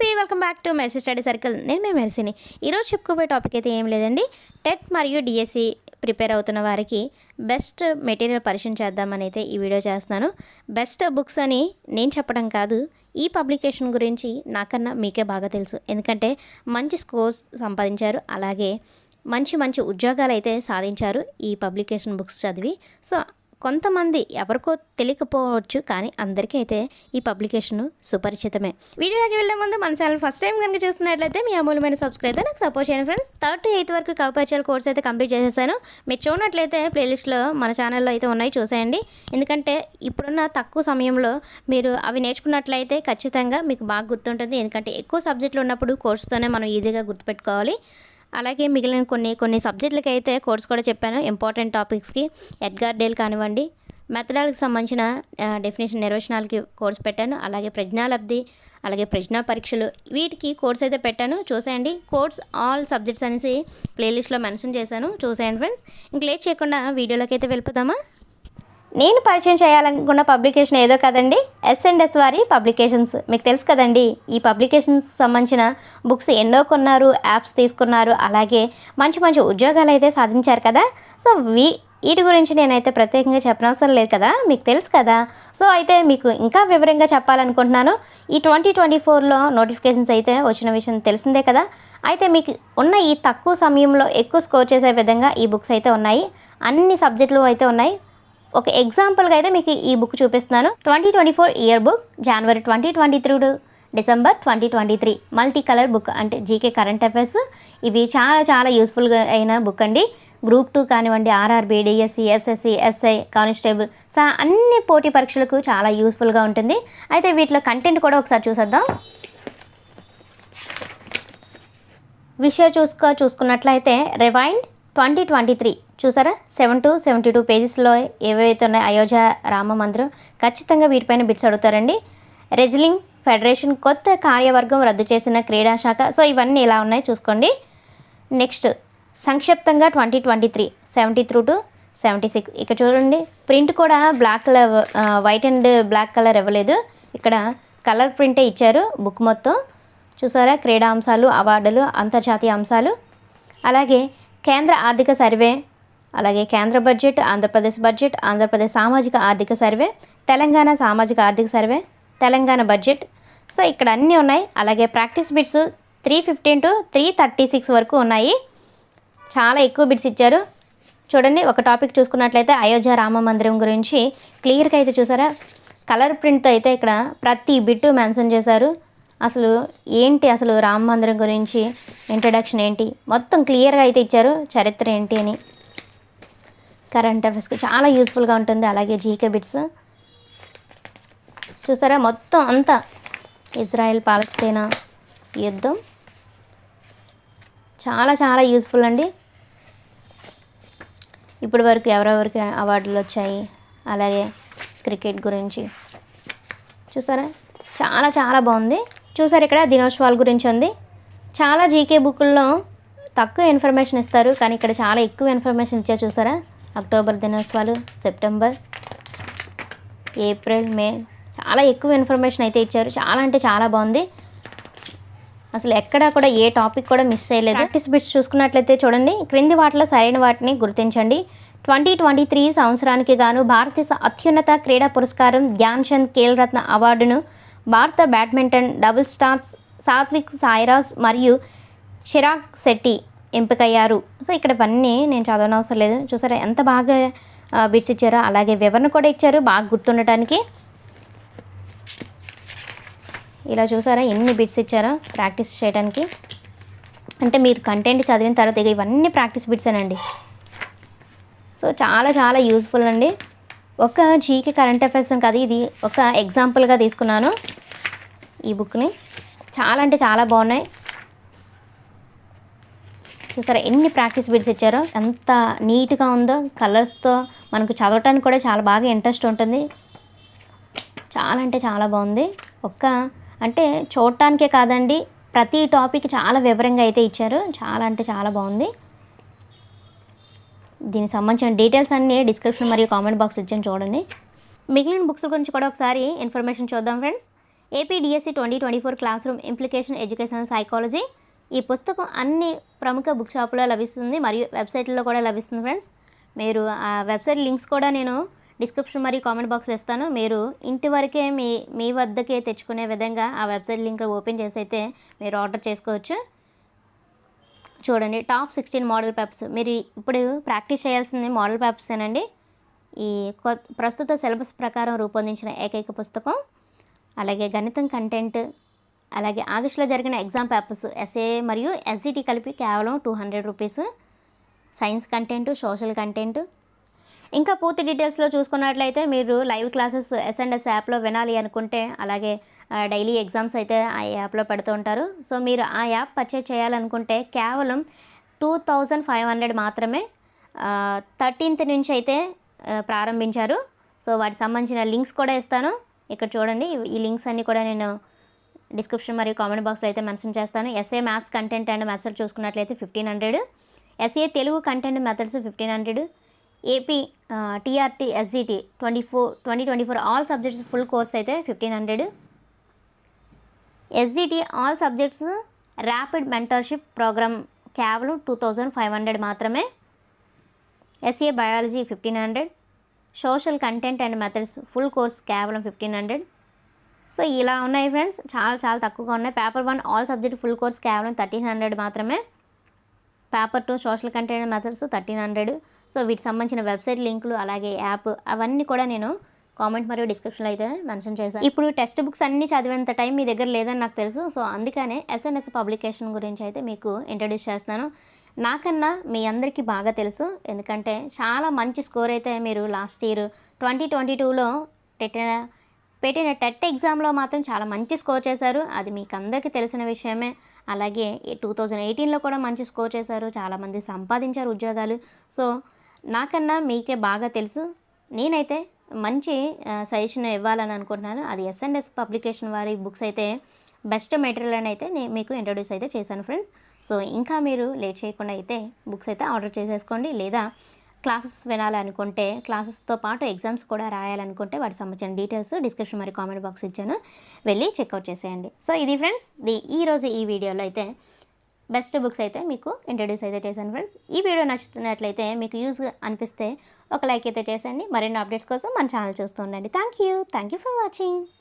నమస్తే welcome back to message study circle నేను మీ మెరిసిని ఈరోజు చెప్పుకోబోయే టాపిక్ అయితే ఏం లేదండి. టెట్ మరియు డిఎస్సి ప్రిపేర్ అవుతున్న వారికి బెస్ట్ మెటీరియల్ పరిచయం చేద్దామని అయితే ఈ వీడియో చేస్తున్నాను. బెస్ట్ బుక్స్ అని నేను చెప్పడం కాదు ఈ పబ్లికేషన్ గురించి నాకన్నా మీకే బాగా తెలుసు. ఎందుకంటే మంచి స్కోర్స్ సంపాదించారు అలాగే మంచి మంచి ఉద్యోగాలు అయితే సాధించారు ఈ పబ్లికేషన్ బుక్స్ చదివి. సో కొంతమంది ఎవరికో తెలియకపోవచ్చు కానీ అందరికీ అయితే ఈ పబ్లికేషన్ సుపరిచితమే. వీడియోలోకి వెళ్ళే ముందు మన ఛానల్ ఫస్ట్ టైం కనుక చూస్తున్నట్లయితే మీ అమూల్యమైన సబ్స్క్రైబ్ అయితే నాకు సపోర్ట్ చేయండి ఫ్రెండ్స్ థర్డ్ టు ఎయిత్ వరకు కవపరిచయాల కోర్స్ అయితే కంప్లీట్ చేసేసాను. మీరు చూడనట్లయితే ప్లేలిస్ట్లో మన ఛానల్లో అయితే ఉన్నాయి చూసేయండి. ఎందుకంటే ఇప్పుడున్న తక్కువ సమయంలో మీరు అవి నేర్చుకున్నట్లయితే ఖచ్చితంగా మీకు బాగా గుర్తుంటుంది. ఎందుకంటే ఎక్కువ సబ్జెక్టులు ఉన్నప్పుడు కోర్సుతోనే మనం ఈజీగా గుర్తుపెట్టుకోవాలి. అలాగే మిగిలిన కొన్ని కొన్ని సబ్జెక్టులకి అయితే కోర్స్ కూడా చెప్పాను ఇంపార్టెంట్ టాపిక్స్కి. ఎడ్గార్ డేల్ కానివ్వండి. మెథడాలకు సంబంధించిన డెఫినేషన్ నిర్వచనాలకి కోర్స్ పెట్టాను అలాగే ప్రజ్ఞాలబ్ధి అలాగే ప్రజ్ఞా పరీక్షలు. వీటికి కోర్స్ అయితే పెట్టాను. చూసేయండి. కోర్స్ ఆల్ సబ్జెక్ట్స్ అనేసి ప్లేలిస్ట్లో మెన్షన్ చేశాను. చూసేయండి ఫ్రెండ్స్. ఇంక లేట్ చేయకుండా వీడియోలోకి అయితే వెళ్ళిపోదామా? నేను పరిచయం చేయాలనుకున్న పబ్లికేషన్ ఏదో కదండి? ఎస్ అండ్ ఎస్ వారి పబ్లికేషన్స్. మీకు తెలుసు కదండి ఈ పబ్లికేషన్స్ సంబంధించిన బుక్స్ ఎన్నో కొన్నారు యాప్స్ తీసుకున్నారు అలాగే మంచి మంచి ఉద్యోగాలు అయితే సాధించారు కదా. సో వీ వీటి గురించి నేనైతే ప్రత్యేకంగా చెప్పనవసరం లేదు కదా మీకు తెలుసు కదా. సో అయితే మీకు ఇంకా వివరంగా చెప్పాలనుకుంటున్నాను. ఈ ట్వంటీ ట్వంటీ ఫోర్లో నోటిఫికేషన్స్ అయితే వచ్చిన విషయం తెలిసిందే కదా. అయితే మీకు ఉన్న ఈ తక్కువ సమయంలో ఎక్కువ స్కోర్ చేసే విధంగా ఈ బుక్స్ అయితే ఉన్నాయి. అన్ని సబ్జెక్టులు అయితే ఉన్నాయి. ఒక ఎగ్జాంపుల్గా అయితే మీకు ఈ బుక్ చూపిస్తున్నాను. Twenty twenty four year book January twenty twenty three December twenty twenty three multi colour book అంటే జీకే కరెంట్ అఫైర్స్ ఇవి చాలా చాలా యూస్ఫుల్గా అయిన బుక్ అండి. గ్రూప్ టూ కానివ్వండి RRB DSC SSC SI constable so అన్ని పోటీ పరీక్షలకు చాలా యూస్ఫుల్గా ఉంటుంది. అయితే వీటిలో కంటెంట్ కూడా ఒకసారి చూసేద్దాం. విషయం చూసుకో చూసుకున్నట్లయితే రివైండ్ ట్వంటీ ట్వంటీ త్రీ. చూసారా? సెవెన్ టు సెవెంటీ టూ పేజెస్లో ఏవైతే ఉన్నాయో అయోధ్య రామ మందిరం ఖచ్చితంగా వీటిపైన బిట్స్ అడుగుతారండి. రెజ్లింగ్ ఫెడరేషన్ కొత్త కార్యవర్గం రద్దు చేసిన క్రీడా శాఖ. సో ఇవన్నీ ఇలా ఉన్నాయి చూసుకోండి. నెక్స్ట్ సంక్షిప్తంగా twenty twenty three. Seventy through to seventy six. ఇక్కడ చూడండి ప్రింట్ కూడా black colour white and black colour ఇవ్వలేదు. ఇక్కడ కలర్ ప్రింటే ఇచ్చారు బుక్ మొత్తం. చూసారా? క్రీడా అంశాలు అవార్డులు అంతర్జాతీయ అంశాలు. అలాగే కేంద్ర ఆర్థిక సర్వే అలాగే కేంద్ర బడ్జెట్ ఆంధ్రప్రదేశ్ బడ్జెట్ ఆంధ్రప్రదేశ్ సామాజిక ఆర్థిక సర్వే తెలంగాణ సామాజిక ఆర్థిక సర్వే తెలంగాణ బడ్జెట్. సో ఇక్కడ అన్నీ ఉన్నాయి. అలాగే practice bits three fifteen to three thirty six వరకు ఉన్నాయి. చాలా ఎక్కువ బిట్స్ ఇచ్చారు. చూడండి ఒక టాపిక్ చూసుకున్నట్లయితే అయోధ్య రామ మందిరం గురించి క్లియర్గా అయితే చూసారా? కలర్ ప్రింట్తో అయితే ఇక్కడ ప్రతి బిట్టు మెన్షన్ చేశారు. అసలు ఏంటి అసలు రామ మందిరం గురించి? ఇంట్రడక్షన్ ఏంటి? మొత్తం క్లియర్గా అయితే ఇచ్చారు. చరిత్ర ఏంటి అని. కరెంట్ అఫైర్స్కి చాలా యూస్ఫుల్గా ఉంటుంది. అలాగే జీకే బిట్స్ చూసారా? మొత్తం అంతా ఇజ్రాయెల్ పాలస్తీనా యుద్ధం. చాలా చాలా యూస్ఫుల్ అండి. ఇప్పటి వరకు ఎవరెవరికి అవార్డులు వచ్చాయి? అలాగే క్రికెట్ గురించి. చూసారా? చాలా చాలా బాగుంది. చూసారు ఇక్కడ దినోత్సవాల గురించి ఉంది. చాలా జీకే బుక్కుల్లో తక్కువ ఇన్ఫర్మేషన్ ఇస్తారు కానీ ఇక్కడ చాలా ఎక్కువ ఇన్ఫర్మేషన్ ఇచ్చారు చూసారా? అక్టోబర్ దినోత్సవాలు సెప్టెంబర్ ఏప్రిల్ మే చాలా ఎక్కువ ఇన్ఫర్మేషన్ అయితే ఇచ్చారు. చాలా అంటే చాలా బాగుంది. అసలు ఎక్కడా కూడా ఏ టాపిక్ కూడా మిస్ చేయలేదు. ప్రాక్టీస్ బిట్స్ చూసుకున్నట్లయితే చూడండి క్రింది వాటిలో సరైన వాటిని గుర్తించండి. ట్వంటీ ట్వంటీ త్రీ సంవత్సరానికి గాను భారతదేశ అత్యున్నత క్రీడా పురస్కారం ధ్యాన్ చంద్ ఖేల్ రత్న అవార్డును భారత badminton double stars Satwik Sairaj మరియు చిరాగ్ శెట్టి ఎంపికయ్యారు. సో ఇక్కడ ఇవన్నీ నేను చదవనవసరం లేదు. చూసారా ఎంత బాగా బిట్స్ ఇచ్చారో అలాగే వివరణ కూడా ఇచ్చారు. బాగా గుర్తుండటానికి. ఇలా చూసారా ఎన్ని బిట్స్ ఇచ్చారో ప్రాక్టీస్ చేయడానికి అంటే మీరు కంటెంట్ చదివిన తర్వాత ఇక ఇవన్నీ ప్రాక్టీస్ బిట్స్ అనండి సో చాలా చాలా యూస్ఫుల్ అండి. ఒక జీకే కరెంట్ అఫైర్స్ కదా ఇది ఒక ఎగ్జాంపుల్గా తీసుకున్నాను. ఈ బుక్ని చాలా అంటే చాలా బాగున్నాయి. చూసారా ఎన్ని ప్రాక్టీస్ బిడ్స్ ఇచ్చారో? ఎంత నీట్గా ఉందో కలర్స్తో మనకు చదవటానికి కూడా చాలా బాగా ఇంట్రెస్ట్ ఉంటుంది. చాలా అంటే చాలా బాగుంది. ఒక్క అంటే చూడటానికే కాదండి ప్రతి టాపిక్ చాలా వివరంగా అయితే ఇచ్చారు. చాలా అంటే చాలా బాగుంది. దీనికి సంబంధించిన డీటెయిల్స్ అన్నీ డిస్క్రిప్షన్ మరియు కామెంట్ బాక్స్ ఇచ్చాను చూడండి. మిగిలిన బుక్స్ గురించి కూడా ఒకసారి ఇన్ఫర్మేషన్ చూద్దాం friends. AP DSC twenty twenty four classroom implication education psychology. ఈ పుస్తకం అన్ని ప్రముఖ బుక్ షాపులో లభిస్తుంది మరియు వెబ్సైట్లో కూడా లభిస్తుంది ఫ్రెండ్స్. మీరు ఆ వెబ్సైట్ లింక్స్ కూడా నేను డిస్క్రిప్షన్ మరియు కామెంట్ బాక్స్లో ఇస్తాను. మీరు ఇంటి వరకే మీ మీ వద్దకే తెచ్చుకునే విధంగా ఆ వెబ్సైట్ లింక్ ఓపెన్ చేసి అయితే మీరు ఆర్డర్ చేసుకోవచ్చు. చూడండి టాప్ సిక్స్టీన్ మోడల్ ప్యాప్స్ మీరు ఇప్పుడు ప్రాక్టీస్ చేయాల్సింది మోడల్ ప్యాప్సేనండి ఈ ప్రస్తుత సిలబస్ ప్రకారం రూపొందించిన ఏకైక పుస్తకం అలాగే గణితం కంటెంట్ అలాగే ఆగస్టులో జరిగిన ఎగ్జామ్ పేపర్స్ ఎస్ఏ మరియు ఎస్జిటి కలిపి కేవలం two hundred rupees science content social content ఇంకా పూర్తి డీటెయిల్స్లో చూసుకున్నట్లయితే మీరు లైవ్ క్లాసెస్ ఎస్ఎండ్ఎస్ యాప్లో వినాలి అనుకుంటే అలాగే డైలీ ఎగ్జామ్స్ అయితే ఆ యాప్లో పెడుతూ ఉంటారు. సో మీరు ఆ యాప్ పర్చేజ్ చేయాలనుకుంటే కేవలం టూ థౌజండ్ ఫైవ్ హండ్రెడ్ మాత్రమే థర్టీన్త్ నుంచి అయితే ప్రారంభించారు. సో వాటికి సంబంధించిన లింక్స్ కూడా ఇస్తాను. ఇక్కడ చూడండి ఈ లింక్స్ అన్నీ కూడా నేను డిస్క్రిప్షన్ మరియు కామెంట్ బాక్స్లో అయితే మెన్షన్ చేస్తాను. SA maths content and methods చూసుకున్నట్లయితే fifteen hundred SA Telugu content methods fifteen hundred AP TRT SGT twenty four twenty twenty four all subjects full course అయితే fifteen hundred SGT all subjects rapid mentorship programme కేవలం two thousand five hundred మాత్రమే. SA biology fifteen hundred social content and methods full course కేవలం fifteen hundred so ఇలా ఉన్నాయి friends చాలా చాలా తక్కువగా ఉన్నాయి. Paper one all subject full course కేవలం థర్టీన్ హండ్రెడ్ మాత్రమే. Paper two social content methods thirteen hundred so వీటికి సంబంధించిన వెబ్సైట్ లింకులు అలాగే యాప్ అవన్నీ కూడా నేను కామెంట్ మరియు డిస్క్రిప్షన్లో అయితే మెన్షన్ చేశాను. ఇప్పుడు టెక్స్ట్ బుక్స్ అన్నీ చదివేంత టైం మీ దగ్గర లేదని నాకు తెలుసు. సో అందుకనే ఎస్ఎన్ఎస్ పబ్లికేషన్ గురించి అయితే మీకు ఇంట్రడ్యూస్ చేస్తున్నాను. నాకన్నా మీ అందరికీ బాగా తెలుసు. ఎందుకంటే చాలా మంచి స్కోర్ అయితే మీరు లాస్ట్ ఇయర్ ట్వంటీ ట్వంటీ టూలో పెట్టిన పెట్టిన టెట్ ఎగ్జామ్లో మాత్రం చాలా మంచి స్కోర్ చేశారు. అది మీకు అందరికీ తెలిసిన విషయమే. అలాగే టూ థౌజండ్ ఎయిటీన్లో కూడా మంచి స్కోర్ చేశారు. చాలామంది సంపాదించారు ఉద్యోగాలు. సో నాకన్నా మీకే బాగా తెలుసు. నేనైతే మంచి సజెషన్ ఇవ్వాలని అనుకుంటున్నాను. అది ఎస్ఎన్ఎస్ పబ్లికేషన్ వారి బుక్స్ అయితే బెస్ట్ మెటీరియల్ అని అయితే నేను మీకు ఇంట్రడ్యూస్ అయితే చేశాను ఫ్రెండ్స్ సో ఇంకా మీరు లేట్ చేయకుండా అయితే బుక్స్ అయితే ఆర్డర్ చేసేసుకోండి. లేదా క్లాసెస్ వినాలనుకుంటే క్లాసెస్తో పాటు ఎగ్జామ్స్ కూడా రాయాలనుకుంటే వాటి సంబంధించిన డీటెయిల్స్ డిస్క్రిప్షన్ మరి కామెంట్ బాక్స్ ఇచ్చాను. వెళ్ళి చెక్అవుట్ చేసేయండి. సో ఇది ఫ్రెండ్స్ ది ఈరోజు ఈ వీడియోలో అయితే బెస్ట్ బుక్స్ అయితే మీకు ఇంట్రడ్యూస్ అయితే చేశాను ఫ్రెండ్స్ ఈ వీడియో నచ్చుతున్నట్లయితే మీకు యూజ్ అనిపిస్తే ఒక లైక్ అయితే చేసేయండి. మరిన్ని అప్డేట్స్ కోసం మన ఛానల్ చూస్తూ ఉండండి. Thank you thank you for watching